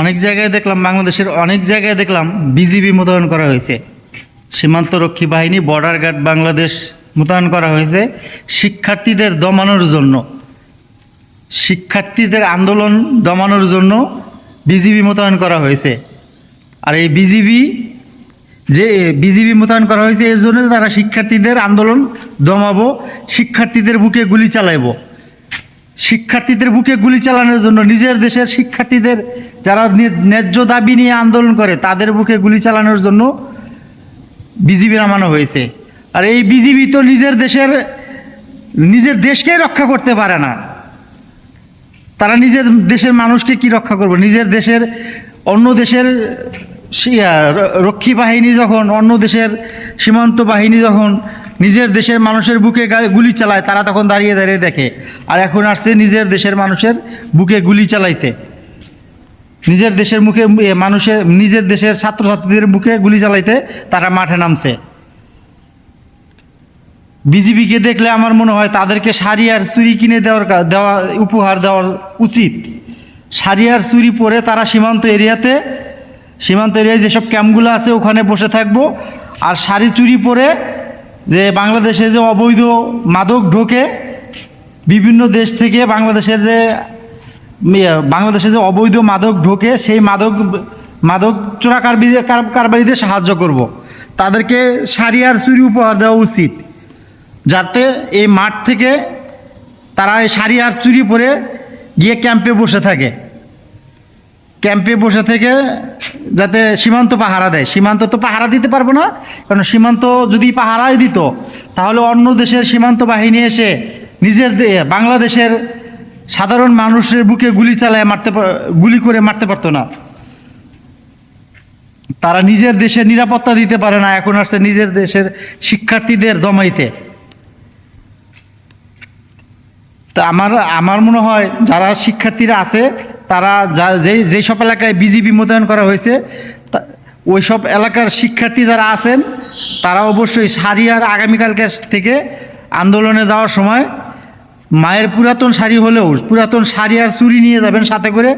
অনেক জায়গায় দেখলাম, বাংলাদেশের অনেক জায়গায় দেখলাম বিজিবি মোতায়েন করা হয়েছে। সীমান্তরক্ষী বাহিনী বর্ডার গার্ড বাংলাদেশ মোতায়েন করা হয়েছে শিক্ষার্থীদের দমানোর জন্য। শিক্ষার্থীদের আন্দোলন দমানোর জন্য বিজিবি মোতায়েন করা হয়েছে। আর এই বিজিবি যে বিজিবি মোতায়েন করা হয়েছে, এর জন্য তারা শিক্ষার্থীদের আন্দোলন দমাবো, শিক্ষার্থীদের বুকে গুলি চালাইবো। শিক্ষার্থীদের বুকে গুলি চালানোর জন্য নিজের দেশের শিক্ষার্থীদের যারা ন্যায্য দাবি নিয়ে আন্দোলন করে, তাদের বুকে গুলি চালানোর জন্য বিজিবি নামানো হয়েছে। আর এই বিজিবি তো নিজের দেশের, নিজের দেশকেই রক্ষা করতে পারে না। তারা নিজের দেশের মানুষকে কি রক্ষা করবে? নিজের দেশের, অন্য দেশের রক্ষী বাহিনী যখন, অন্য দেশের সীমান্ত বাহিনী যখন নিজের দেশের মানুষের বুকে গুলি চালায়, তারা তখন দাঁড়িয়ে দাঁড়িয়ে দেখে। আর এখন আসছে নিজের দেশের মানুষের বুকে গুলি চালাইতে। নিজের দেশের মুখে মানুষের, নিজের দেশের ছাত্রছাত্রীদের বুকে গুলি চালাইতে তারা মাঠে নামছে। বিজিবিকে দেখলে আমার মনে হয় তাদেরকে শাড়ি আর চুরি কিনে দেওয়ার দেওয়া, উপহার দেওয়ার উচিত। শাড়ি আর চুরি পরে তারা সীমান্ত এরিয়াতে, সীমান্ত এরিয়ায় যেসব ক্যাম্পগুলো আছে ওখানে বসে থাকব। আর শাড়ি চুরি পরে যে বাংলাদেশে যে অবৈধ মাদক ঢোকে বিভিন্ন দেশ থেকে বাংলাদেশের যে ইয়ে, বাংলাদেশে যে অবৈধ মাদক ঢোকে সেই মাদক মাদক চোরা কারবারি কারবারিদের সাহায্য করব। তাদেরকে শাড়ি আর চুরি উপহার দেওয়া উচিত যাতে এই মাঠ থেকে তারা এই শাড়ি আর চুরি পরে গিয়ে ক্যাম্পে বসে থাকে ক্যাম্পে বসে থেকে যাতে সীমান্ত পাহারা দেয়। সীমান্ত তো পাহারা দিতে পারব না, কারণ সীমান্ত যদি পাহারাই দিত, তাহলে অন্য দেশের সীমান্ত বাহিনী এসে নিজের বাংলাদেশের সাধারণ মানুষের বুকে গুলি চালায় মারতে গুলি করে মারতে পারতো না। তারা নিজের দেশের নিরাপত্তা দিতে পারে না, এখন আসছে নিজের দেশের শিক্ষার্থীদের দমাইতে। তা আমার আমার মনে হয় যারা শিক্ষার্থীরা আছে তারা যা যেই যেই সব এলাকায় বিজিবি মোতায়েন করা হয়েছে ওই সব এলাকার শিক্ষার্থী যারা আছেন, তারা অবশ্যই শাড়ি আর আগামীকালকে থেকে আন্দোলনে যাওয়ার সময় মায়ের পুরাতন শাড়ি হলেও পুরাতন শাড়ি আর চুরি নিয়ে যাবেন সাথে করে।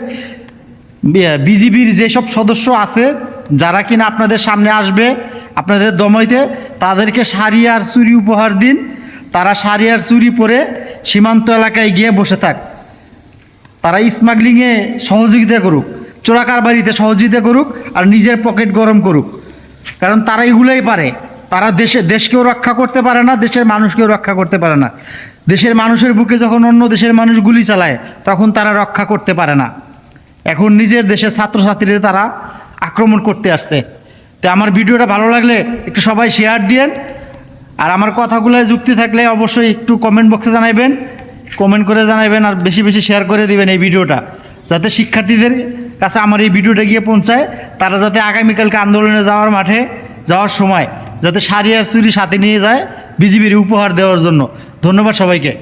বিজিবির যেসব সদস্য আছে, যারা কিনা আপনাদের সামনে আসবে, আপনাদের দমাইতে, তাদেরকে শাড়ি আর চুরি উপহার দিন। তারা শাড়ি আর চুরি পরে সীমান্ত এলাকায় গিয়ে বসে থাক। তারা স্মাগলিংয়ে সহযোগিতা করুক চোরাকারবারিতে সহযোগিতা করুক আর নিজের পকেট গরম করুক। কারণ তারা এগুলোই পারে। তারা দেশে, দেশকেও রক্ষা করতে পারে না, দেশের মানুষকেও রক্ষা করতে পারে না। দেশের মানুষের বুকে যখন অন্য দেশের মানুষ গুলি চালায়, তখন তারা রক্ষা করতে পারে না। এখন নিজের দেশের ছাত্রছাত্রীদের তারা আক্রমণ করতে আসছে। তো আমার ভিডিওটা ভালো লাগলে একটু সবাই শেয়ার দিয়েন। আর আমার কথাগুলোয় যুক্তি থাকলে অবশ্যই একটু কমেন্ট বক্সে জানাবেন কমেন্ট করে জানাবেন আর বেশি বেশি শেয়ার করে দিবেন এই ভিডিওটা। যাতে শিক্ষার্থীদের কাছে আমার এই ভিডিওটা গিয়ে পৌঁছায়, তারা যাতে আগামীকালকে আন্দোলনে যাওয়ার মাঠে যাওয়ার সময়, যাতে শাড়ি আর চুরি সাথে নিয়ে যায়, বিজিবির উপহার দেওয়ার জন্য। ধন্যবাদ সবাইকে।